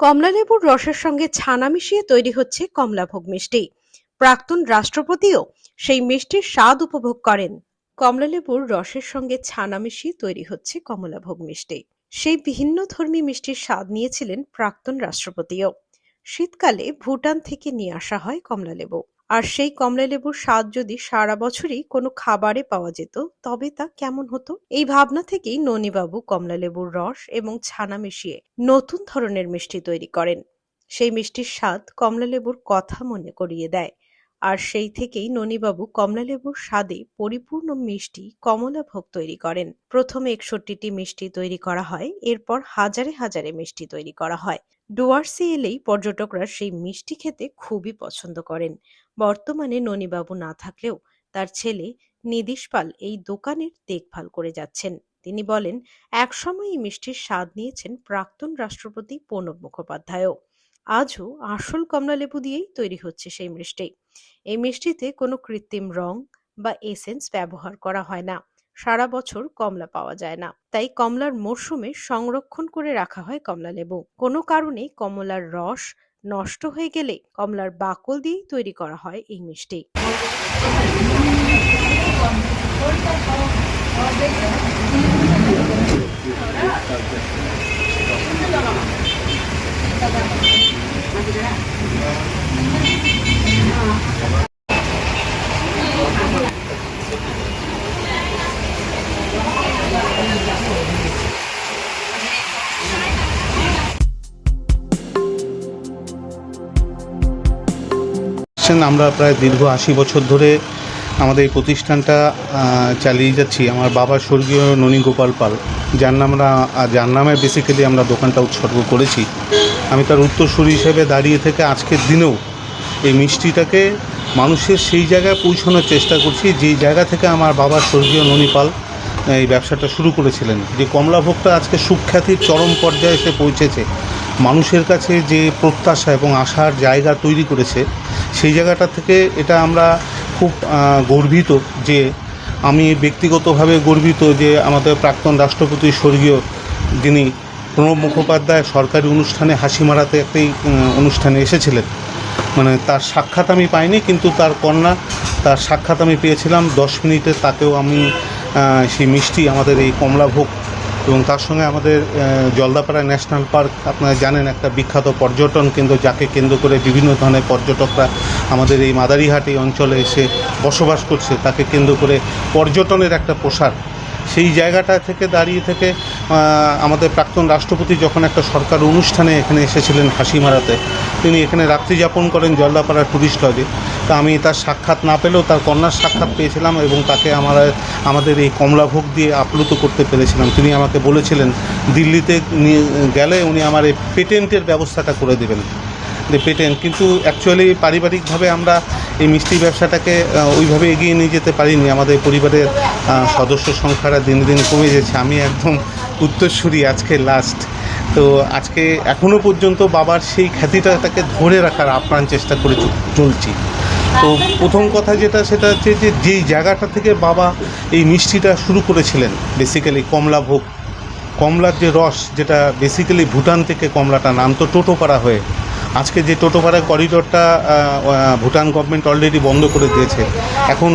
কমলালেবুর রসের সঙ্গে ছানা মিশিয়ে তৈরি হচ্ছে কমলাভোগ মিষ্টি। প্রাক্তন রাষ্ট্রপতিও সেই মিষ্টির স্বাদ উপভোগ করেন। কমলালেবুর রসের সঙ্গে ছানা মিশিয়ে তৈরি হচ্ছে কমলাভোগ মিষ্টি। সেই ভিন্ন ধর্মী মিষ্টির স্বাদ নিয়েছিলেন প্রাক্তন রাষ্ট্রপতিও। শীতকালে ভুটান থেকে নিয়ে আসা হয় কমলালেবু। আর সেই কমলালেবুর স্বাদ যদি সারা বছরই কোনো খাবারে পাওয়া যেত, তবে তা কেমন হতো? এই ভাবনা থেকেই ননীবাবু কমলালেবুর রস এবং ছানা মিশিয়ে নতুন ধরনের মিষ্টি তৈরি করেন। সেই মিষ্টির স্বাদ কমলালেবুর কথা মনে করিয়ে দেয়। আর সেই থেকেই ননীবাবু কমলালেবুর স্বাদে পরিপূর্ণ মিষ্টি কমলাভোগ তৈরি করেন। প্রথমে একষট্টিটি মিষ্টি তৈরি করা হয়, এরপর হাজারে হাজারে মিষ্টি তৈরি করা হয়। ডুয়ার্সে এলেই পর্যটকরা সেই মিষ্টি খেতে খুবই পছন্দ করেন। বর্তমানে ননীবাবু না থাকলেও তার ছেলে নিদিশ পাল এই দোকানের দেখভাল করে যাচ্ছেন। তিনি বলেন, একসময় এই মিষ্টির স্বাদ নিয়েছেন প্রাক্তন রাষ্ট্রপতি প্রণব মুখোপাধ্যায়ও। আজও আসল কমলালেবু দিয়েই তৈরি হচ্ছে সেই মিষ্টি। এই মিষ্টিতে কোনো কৃত্রিম রং বা এসেন্স ব্যবহার করা হয় না। সারা বছর কমলা পাওয়া যায় না। তাই কমলার মরশুমে সংরক্ষণ করে রাখা হয় কমলালেবু কোনো কারণে কমলার রস নষ্ট হয়ে গেলে কমলার বাকল দিয়ে তৈরি করা হয় এই মিষ্টি। আসছেন আমরা প্রায় দীর্ঘ আশি বছর ধরে আমাদের এই প্রতিষ্ঠানটা চালিয়ে যাচ্ছি। আমার বাবা স্বর্গীয় ননী গোপাল পাল, যার নাম আমরা যার নামে বেসিক্যালি আমরা দোকানটা উৎসর্গ করেছি। আমি তার উত্তরসূরি হিসেবে দাঁড়িয়ে থেকে আজকের দিনেও এই মিষ্টিটাকে মানুষের সেই জায়গায় পৌঁছানোর চেষ্টা করছি যেই জায়গা থেকে আমার বাবা স্বর্গীয় ননী পাল এই ব্যবসাটা শুরু করেছিলেন। যে কমলাভোগটা আজকে সুখ্যাতির চরম পর্যায়ে এসে পৌঁছেছে। মানুষের কাছে যে প্রত্যাশা এবং আশার জায়গা তৈরি করেছে সেই জায়গাটা থেকে এটা আমরা খুব গর্বিত যে আমি ব্যক্তিগতভাবে গর্বিত যে আমাদের প্রাক্তন রাষ্ট্রপতি স্বর্গীয় যিনি প্রণব মুখোপাধ্যায় সরকারি অনুষ্ঠানে হাসি মারাতে একটি অনুষ্ঠানে এসেছিলেন। মানে তার সাক্ষাৎ আমি পাইনি, কিন্তু তার কন্যা, তার সাক্ষাৎ আমি পেয়েছিলাম। দশ মিনিটে তাকেও আমি সেই মিষ্টি আমাদের এই কমলাভোগ এবং তার সঙ্গে আমাদের জলদাপাড়া ন্যাশনাল পার্ক, আপনারা জানেন একটা বিখ্যাত পর্যটন কেন্দ্র, যাকে কেন্দ্র করে বিভিন্ন ধরনের পর্যটকরা আমাদের এই মাদারিহাট অঞ্চলে এসে বসবাস করছে। তাকে কেন্দ্র করে পর্যটনের একটা প্রসার। সেই জায়গাটা থেকে দাঁড়িয়ে থেকে আমাদের প্রাক্তন রাষ্ট্রপতি যখন একটা সরকার অনুষ্ঠানে এখানে এসেছিলেন হাসি মারাতে, তিনি এখানে রাত্রি যাপন করেন জলদাপাড়া টুরিস্ট লজে। তা আমি তার সাক্ষাৎ না পেলেও তার কন্যার সাক্ষাৎ পেয়েছিলাম এবং তাকে আমার, আমাদের এই কমলাভোগ দিয়ে আপ্লুত করতে পেরেছিলাম। তিনি আমাকে বলেছিলেন, দিল্লিতে গেলে উনি আমার এই পেটেন্টের ব্যবস্থাটা করে দেবেন। যে পেটেন্ট, কিন্তু অ্যাকচুয়ালি পারিবারিকভাবে আমরা এই মিষ্টি ব্যবসাটাকে ওইভাবে এগিয়ে নিয়ে যেতে পারিনি। আমাদের পরিবারের সদস্য সংখ্যাটা দিন দিন কমে যাচ্ছে আমি একদম উত্তরসূরি আজকে লাস্ট তো আজকে এখনও পর্যন্ত বাবার সেই খ্যাতিটা তাকে ধরে রাখার আপ্রাণ চেষ্টা করে চলছি। তো প্রথম কথা যেটা, সেটা হচ্ছে যে যেই জায়গাটা থেকে বাবা এই মিষ্টিটা শুরু করেছিলেন বেসিক্যালি কমলা ভোগ, কমলার যে রস, যেটা বেসিক্যালি ভুটান থেকে কমলাটা নাম, তো টোটোপাড়া হয়ে আজকে যে টোটোপাড়া করিডোরটা ভুটান গভর্নমেন্ট অলরেডি বন্ধ করে দিয়েছে। এখন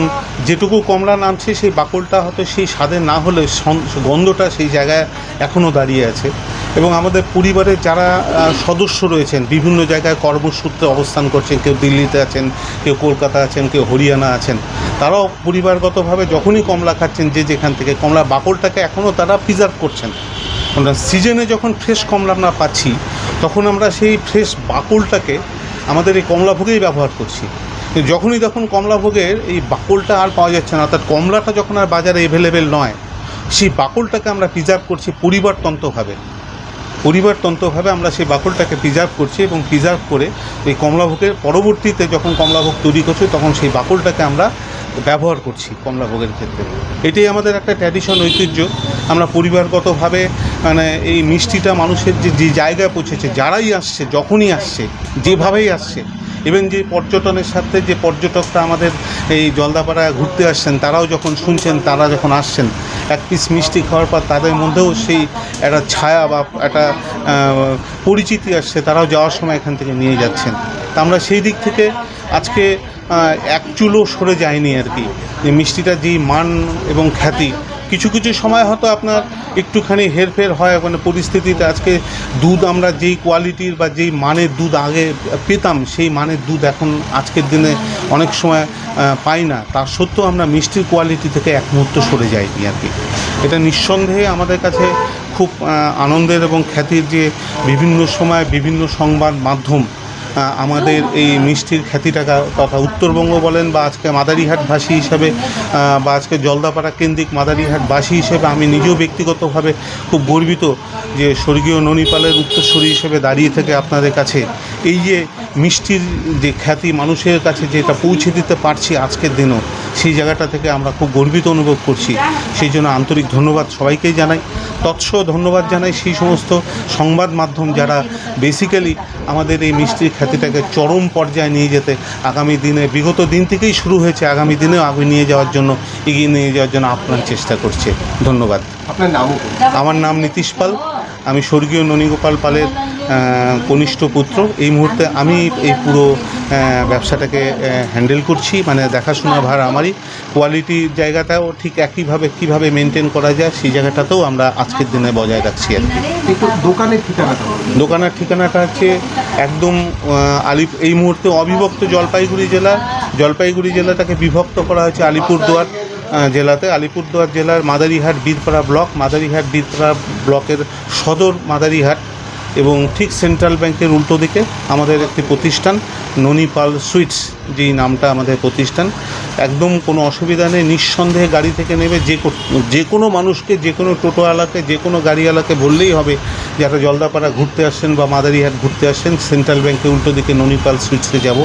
যেটুকু কমলা নামছে, সেই বাকলটা হয়তো সেই স্বাদে না হলে গন্ধটা সেই জায়গায় এখনও দাঁড়িয়ে আছে। এবং আমাদের পরিবারের যারা সদস্য রয়েছেন, বিভিন্ন জায়গায় কর্মসূত্রে অবস্থান করছেন, কেউ দিল্লিতে আছেন, কেউ কলকাতা আছেন, কেউ হরিয়ানা আছেন, তারাও পরিবারগতভাবে যখনই কমলা খাচ্ছেন, যে যেখান থেকে, কমলা বাকলটাকে এখনও তারা প্রিজার্ভ করছেন। আমরা সিজনে যখন ফ্রেশ কমলা আমরা পাচ্ছি তখন আমরা সেই ফ্রেশ বাকলটাকে আমাদের এই কমলাভোগেই ব্যবহার করছি। যখনই দেখুন কমলাভোগের এই বাকলটা আর পাওয়া যাচ্ছে না, অর্থাৎ কমলাটা যখন আর বাজারে অ্যাভেলেবেল নয়, সেই বাকলটাকে আমরা প্রিজার্ভ করছি পরিবারতন্ত্রভাবে পরিবারতন্ত্রভাবে আমরা সেই বাকলটাকে প্রিজার্ভ করছি এবং প্রিজার্ভ করে এই কমলাভোগের পরবর্তীতে যখন কমলাভোগ তৈরি করছি, তখন সেই বাকলটাকে আমরা ব্যবহার করছি কমলাভোগের ক্ষেত্রে। এটাই আমাদের একটা ট্র্যাডিশন ঐতিহ্য। আমরা পরিবারগতভাবে মানে এই মিষ্টিটা মানুষের যে যে জায়গায় পৌঁছেছে, যারাই আসছে, যখনই আসছে, যেভাবেই আসছে ইভেন যে পর্যটনের সাথে যে পর্যটকরা আমাদের এই জলদাপাড়ায় ঘুরতে আসছেন, তারাও যখন শুনছেন, তারা যখন আসছেন, এক পিস মিষ্টি খাওয়ার পর তাদের মধ্যেও সেই একটা ছায়া বা একটা পরিচিতি আসছে, তারাও যাওয়ার সময় এখান থেকে নিয়ে যাচ্ছেন। তা আমরা সেই দিক থেকে আজকে এক চুলও সরে যায়নি আর কি। যে মিষ্টিটা যেই মান এবং খ্যাতি কিছু কিছু সময় হয়তো আপনার একটুখানি হেরফের হয় মানে পরিস্থিতিতে আজকে দুধ আমরা যেই কোয়ালিটির বা যেই মানের দুধ আগে পেতাম, সেই মানের দুধ এখন আজকের দিনে অনেক সময় পাই না। তার সত্ত্বেও আমরা মিষ্টির কোয়ালিটি থেকে এক মুহূর্ত সরে যাইনি আর কি। এটা নিঃসন্দেহে আমাদের কাছে খুব আনন্দের এবং খ্যাতির যে বিভিন্ন সময় বিভিন্ন সংবাদ মাধ্যম আমাদের এই মিষ্টির খ্যাতিটাকে তথা উত্তরবঙ্গ বলেন বা আজকে মাদারিহাটবাসী হিসাবে বা আজকে জলদাপাড়া কেন্দ্রিক মাদারিহাটবাসী হিসেবে আমি নিজেও ব্যক্তিগতভাবে খুব গর্বিত যে স্বর্গীয় ননিপালের উত্তরসূরি হিসেবে দাঁড়িয়ে থেকে আপনাদের কাছে এই যে মিষ্টির যে খ্যাতি মানুষের কাছে যেটা পৌঁছে দিতে পারছি আজকের দিনও, সেই জায়গাটা থেকে আমরা খুব গর্বিত অনুভব করছি। সেই জন্য আন্তরিক ধন্যবাদ সবাইকেই জানাই। তৎস ধন্যবাদ জানাই সেই সমস্ত সংবাদ মাধ্যম যারা বেসিক্যালি আমাদের এই মিষ্টির খ্যাতিটাকে চরম পর্যায়ে নিয়ে যেতে আগামী দিনে বিগত দিন থেকেই শুরু হয়েছে আগামী দিনে আগে নিয়ে যাওয়ার জন্য এগিয়ে নিয়ে যাওয়ার জন্য আপনার চেষ্টা করছে। ধন্যবাদ। আপনার নাম আমার নাম নীতিশ পাল। আমি স্বর্গীয় ননীগোপাল পালের কনিষ্ঠ পুত্র। এই মুহূর্তে আমি এই পুরো ব্যবসাটাকে হ্যান্ডেল করছি। মানে দেখাশোনা ভার আমারই। কোয়ালিটির জায়গাটাও ঠিক একইভাবে কীভাবে মেনটেন করা যায় সেই জায়গাটাতেও আমরা আজকের দিনে বজায় রাখছি আর কি। দোকানের ঠিকানাটা দোকানের ঠিকানাটা হচ্ছে একদম আলিপ এই মুহূর্তে অবিভক্ত জলপাইগুড়ি জেলা। জলপাইগুড়ি জেলাটাকে বিভক্ত করা হয়েছে আলিপুরদুয়ার। জেলাতে আলিপুরদুয়ার জেলার মাদারিহাট বীরপাড়া ব্লক, মাদারিহাট বীরপাড়া ব্লকের সদর মাদারিহাট এবং ঠিক সেন্ট্রাল ব্যাংকের উল্টো দিকে আমাদের একটি প্রতিষ্ঠান, ননিপাল সুইটস, যেই নামটা আমাদের প্রতিষ্ঠান। একদম কোনো অসুবিধা নেই, নিঃসন্দেহে গাড়ি থেকে নেবে, যে যে কোনো মানুষকে, যে কোনো টোটোওয়ালাকে, যে কোনো গাড়িওয়ালাকে বললেই হবে যারা জলদাপাড়া ঘুরতে আসছেন বা মাদারিহাট ঘুরতে আসছেন সেন্ট্রাল ব্যাংকের উল্টো দিকে ননিপাল সুইটসে যাব।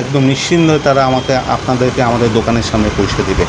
একদম নিশ্চিন্ত তারা আমাকে, আপনাদেরকে আমাদের দোকানের সামনে পৌঁছে দেবে।